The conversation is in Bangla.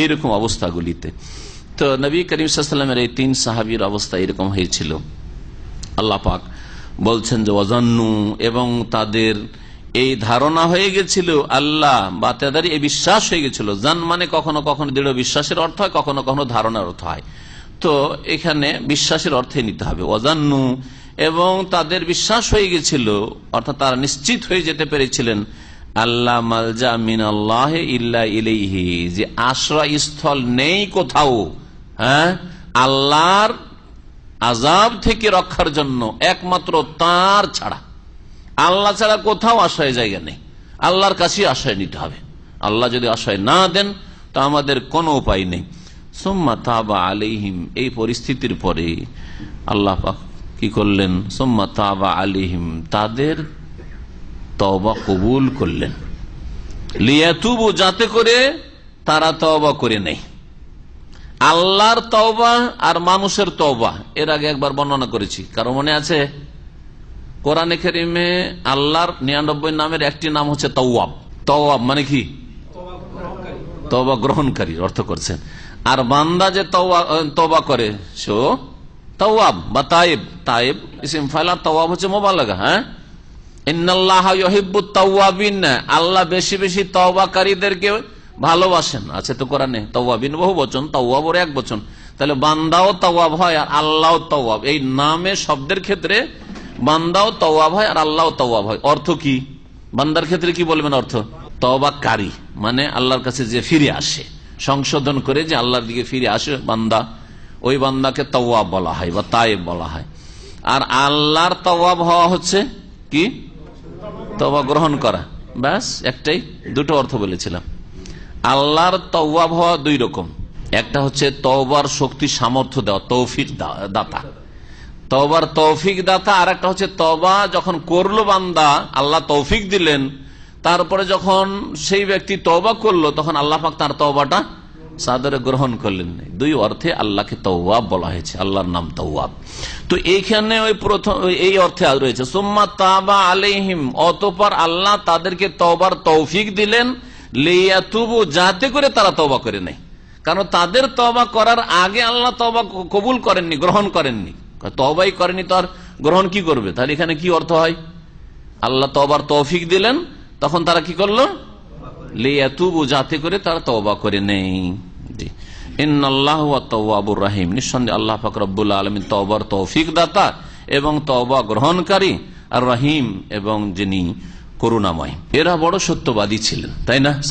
এইরকম অবস্থাগুলিতে তো নবী করিম সাল্লামের এই তিন সাহাবির অবস্থা এরকম হয়েছিল। আল্লাহ পাক বলছেন যে অজান্নু এবং তাদের এই ধারণা হয়ে গেছিল, আল্লাহ বা তাদের এই বিশ্বাস হয়ে গেছিল। জান মানে কখনো কখনো দৃঢ় বিশ্বাসের অর্থ হয়, কখনো কখনো ধারণার অর্থ হয়। তো এখানে বিশ্বাসের অর্থে নিতে হবে। অজান্নু এবং তাদের বিশ্বাস হয়ে গেছিল, অর্থাৎ তারা নিশ্চিত হয়ে যেতে পেরেছিলেন। আল্লাহ মালজা মিন আল্লাহ ইলেহি যে আশ্রয় স্থল নেই কোথাও হ্যাঁ? আল্লাহর আজাব থেকে রক্ষার জন্য একমাত্র তার ছাড়া। আল্লাহ ছাড়া কোথাও আশ্রয় জায়গা নেই। আল্লাহর কাছে আশ্রয় নিতে হবে। আল্লাহ যদি আশ্রয় না দেন, তা আমাদের কোনো উপায় নেই। সোম্মা তাবা আলিহিম এই পরিস্থিতির পরে আল্লাহ কি করলেন? সোম্মা তাবা আলিহিম তাদের তবা কবুল করলেন। লিয়াতুবু, যাতে করে তারা তবা করে নেই আল্লাহর তওবা আর মানুষের তওবা, এর আগে একবার বর্ণনা করেছি। কারও মনে আছে? কোরআনে খেরিমে আল্লাহর নিরানব্বই নামের একটি নাম হচ্ছে তওয়াব। তওয়াব মানে কি? তওবা গ্রহণকারী, অর্থ করছেন। আর বান্দা যে তওবা করে সো তওয়াব বা তাইব তাইব ইসিম ফাইলা তওয়াব হচ্ছে মোবালাগা হ্যাঁ? আল্লাহ বেশি বেশি তওবাকারীদেরকে ভালোবাসেন। আছে তো কোরআনে? তওয়াবিন বহু বচন, তওয়াব এক বচন। তাহলে বান্দাও তওয়াব হয় আর আল্লাহ তওয়াব। এই নামে শব্দের ক্ষেত্রে বান্দাও তওয়াব হয় আর আল্লাহ তওয়াব হয়। অর্থ কি? বান্দার ক্ষেত্রে কি বলবেন অর্থ? তওবাকারী। মানে আল্লাহর কাছে যে ফিরে আসে। সংশোধন করে যে আল্লাহর দিকে ফিরে আসে বান্দা। ওই বান্দাকে তওয়াব বলা হয় বা তাই বলা হয়। আর আল্লাহর তওয়াব হওয়া হচ্ছে কি? তবা গ্রহণ করা। ব্যাস, একটাই, দুটো অর্থ বলেছিলাম। আল্লাহর তওয়াব হওয়া দুই রকম। একটা হচ্ছে তওবার শক্তি সামর্থ্য দেওয়া, তৌফিক দাতা। তওবার তৌফিক দাতা, আর একটা হচ্ছে তবা যখন করল বান্দা, আল্লাহ তৌফিক দিলেন। তারপরে যখন সেই ব্যক্তি তওবা করল, তখন আল্লাহ পাক তার তওবাটা সাদরে গ্রহণ করলেন দুই অর্থে আল্লাহকে তওয়াব বলা হয়েছে, আল্লাহর নাম তওয়াব। তো এইখানে ওই প্রথম এই অর্থে রয়েছে, সোম্মা তাবা আলাইহিম অতপর আল্লাহ তাদেরকে তওবার তৌফিক দিলেন, লেয়াতুবু যাতে করে তারা তবা করে নেই কারণ তাদের তবা করার আগে আল্লাহ তবা কবুল করেননি, গ্রহণ করেননি। তবাই করেনি তো আর গ্রহণ কি করবে? তাহলে এখানে কি অর্থ হয়? আল্লাহ তবার তৌফিক দিলেন, তখন তারা কি করল? লেয়াতুবু যাতে করে তারা তবা করে নেই। ইন্নআল্লাহুর রাহিম। নিঃসন্দেহ আল্লাহ ফাকরবুল্লা আলমিন তবর তৌফিক দাতা এবং তবা গ্রহণকারী আর রাহিম এবং যিনি করুণাময়। এরা বড় সত্যবাদী ছিলেন, তাই না?